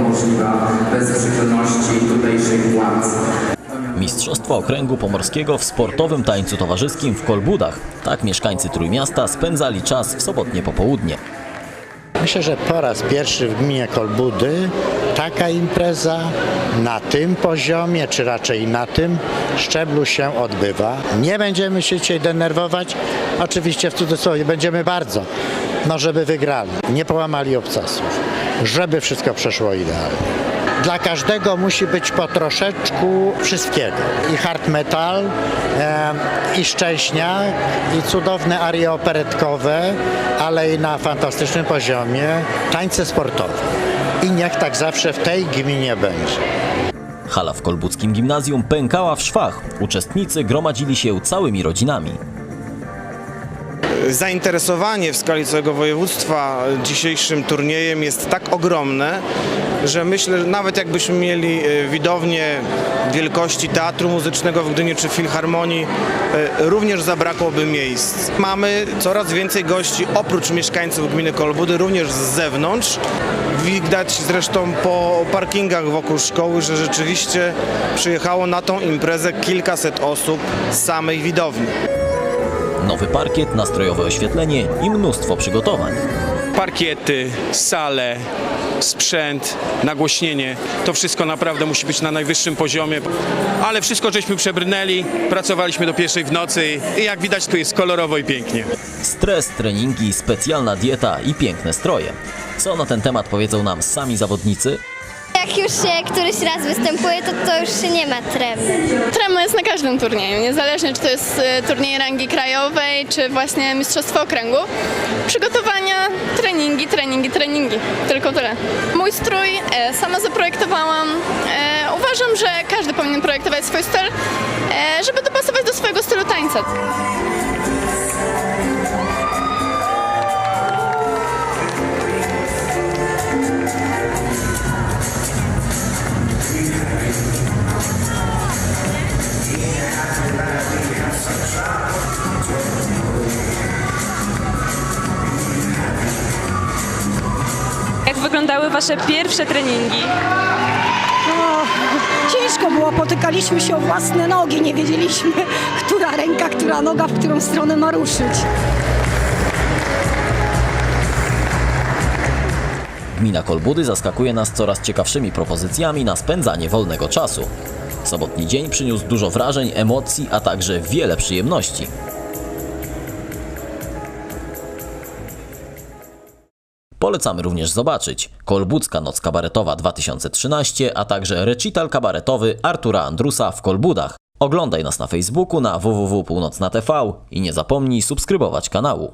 możliwa bez przychylności tutejszych władz. Mistrzostwa Okręgu Pomorskiego w sportowym tańcu towarzyskim w Kolbudach. Tak mieszkańcy Trójmiasta spędzali czas w sobotnie popołudnie. Myślę, że po raz pierwszy w gminie Kolbudy taka impreza na tym poziomie, czy raczej na tym szczeblu się odbywa. Nie będziemy się dzisiaj denerwować, oczywiście w cudzysłowie będziemy bardzo, no żeby wygrali, nie połamali obcasów, żeby wszystko przeszło idealnie. Dla każdego musi być po troszeczku wszystkiego. I hard metal, e, i szczęśnia, i cudowne arie operetkowe, ale i na fantastycznym poziomie tańce sportowe. I niech tak zawsze w tej gminie będzie. Hala w kolbudzkim gimnazjum pękała w szwach. Uczestnicy gromadzili się całymi rodzinami. Zainteresowanie w skali całego województwa dzisiejszym turniejem jest tak ogromne, że myślę, że nawet jakbyśmy mieli e, widownię wielkości Teatru Muzycznego w Gdyni czy Filharmonii, e, również zabrakłoby miejsc. Mamy coraz więcej gości oprócz mieszkańców gminy Kolbudy, również z zewnątrz. Widać zresztą po parkingach wokół szkoły, że rzeczywiście przyjechało na tą imprezę kilkaset osób z samej widowni. Nowy parkiet, nastrojowe oświetlenie i mnóstwo przygotowań. parkiety, sale, sprzęt, nagłośnienie. To wszystko naprawdę musi być na najwyższym poziomie. Ale wszystko żeśmy przebrnęli, pracowaliśmy do pierwszej w nocy i jak widać tu jest kolorowo i pięknie. Stres, treningi, specjalna dieta i piękne stroje. Co na ten temat powiedzą nam sami zawodnicy? Jak już się któryś raz występuje, to to już się nie ma tremy. Trema jest na każdym turnieju, niezależnie czy to jest e, turniej rangi krajowej, czy właśnie Mistrzostwo Okręgu. Przygotowania, treningi, treningi, treningi. Tylko tyle. Mój strój e, sama zaprojektowałam. E, uważam, że każdy powinien projektować swój styl, e, żeby dopasować do swojego stylu tańca. Wyglądały Wasze pierwsze treningi? Ciężko było, potykaliśmy się o własne nogi, nie wiedzieliśmy, która ręka, która noga, w którą stronę ma ruszyć. Gmina Kolbudy zaskakuje nas coraz ciekawszymi propozycjami na spędzanie wolnego czasu. Sobotni dzień przyniósł dużo wrażeń, emocji, a także wiele przyjemności. Polecamy również zobaczyć Kolbudzka Noc Kabaretowa 2013, a także recital kabaretowy Artura Andrusa w Kolbudach. Oglądaj nas na Facebooku na www.północna.tv i nie zapomnij subskrybować kanału.